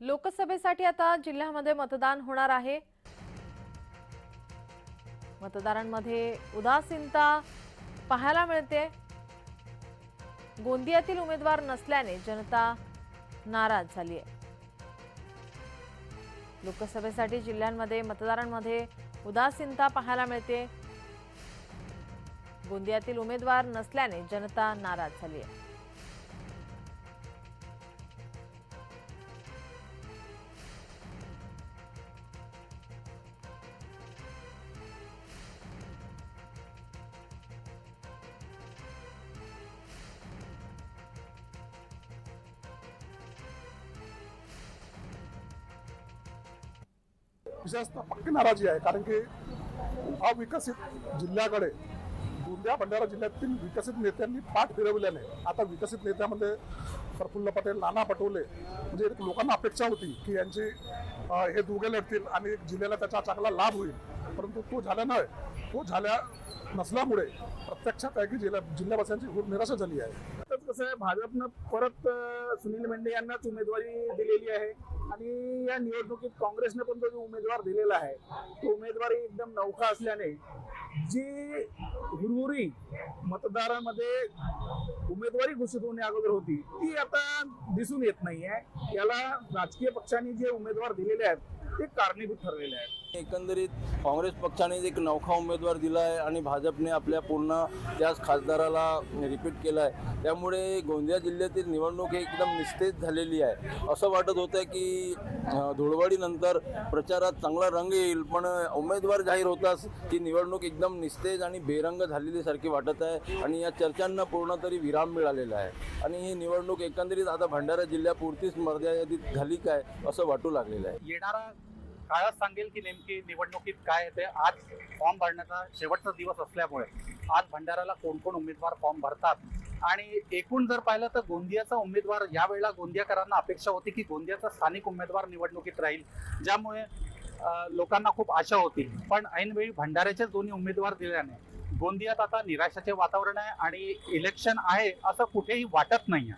लोकसभेसाठी आता जिल्ह्यामध्ये मतदान होणार आहे. मतदारांमध्ये उदासीनता पाहायला मिळते. गोंदियातील उमेदवार नसल्याने जनता नाराज झाली आहे. लोकसभेसाठी जिल्ह्यांमध्ये मतदारांमध्ये उदासीनता पाहायला मिळते. गोंदियातील उमेदवार नसल्याने जनता नाराज झाली आहे. विशेषतः पक्की नाराजी आहे. कारण की अविकसित जिल्ह्याकडे गोंदिया भंडारा जिल्ह्यातील विकसित नेत्यांनी पाठ फिरवल्याने आता विकसित नेत्यामध्ये प्रफुल्ल पटेल नाना पटोले म्हणजे एक लोकांना अपेक्षा होती की यांची हे दोघे लढतील आणि जिल्ह्याला त्याचा चांगला लाभ होईल. परंतु तो झाला नाही. तो झाल्या नसल्यामुळे प्रत्यक्षात आहे की जिल्हा जिल्ह्यावासियांची खूप निराशा झाली आहे. कसं आहे भाजपनं परत सुनील मेंढे यांनाच उमेदवारी दिलेली आहे. आणि या निवडणुकीत काँग्रेसने पण जो उमेदवार दिलेला आहे तो उमेदवारी एकदम नौका असल्याने जी हुरहुरी मतदारामध्ये उमेदवारी घोषित होण्या अगोदर होती ती आता दिसून येत नाहीये. याला राजकीय पक्षांनी जे उमेदवार दिलेले आहेत ते कारणीभूत ठरलेले आहेत. एकंदरीत काँग्रेस पक्षाने एक नौखा उमेदवार दिला आहे आणि भाजपने आपल्या पूर्ण त्याच खासदाराला रिपीट केला आहे त्यामुळे गोंदिया जिल्ह्यातील निवडणूक ही एकदम निस्तेज झालेली आहे. असं वाटत होतं की धुळवडीनंतर प्रचारात चांगला रंग येईल पण उमेदवार जाहीर होताच ती निवडणूक एकदम निस्तेज आणि बेरंग झालेली सारखी वाटत आहे आणि या चर्चांना पूर्ण तरी विराम मिळालेला आहे. आणि ही निवडणूक एकंदरीत आता भंडारा जिल्ह्यापुरतीच मर्यादित झाली काय असं वाटू लागलेलं आहे. येणारा काळात सांगेल की नेमकी निवडणुकीत काय येते आज फॉर्म भरण्याचा शेवटचा दिवस असल्यामुळे आज भंडाऱ्याला कोण कोण उमेदवार फॉर्म भरतात? आणि एकूण जर पाहिलं तर गोंदियाचा उमेदवार यावेळेला गोंदियाकरांना अपेक्षा होती की गोंदियाचा स्थानिक उमेदवार निवडणुकीत राहील ज्यामुळे लोकांना खूप आशा होती. पण ऐनवेळी भंडाऱ्याचे दोन्ही उमेदवार दिल्याने गोंदियात आता निराशाचे वातावरण आहे आणि इलेक्शन आहे असं कुठेही वाटत नाही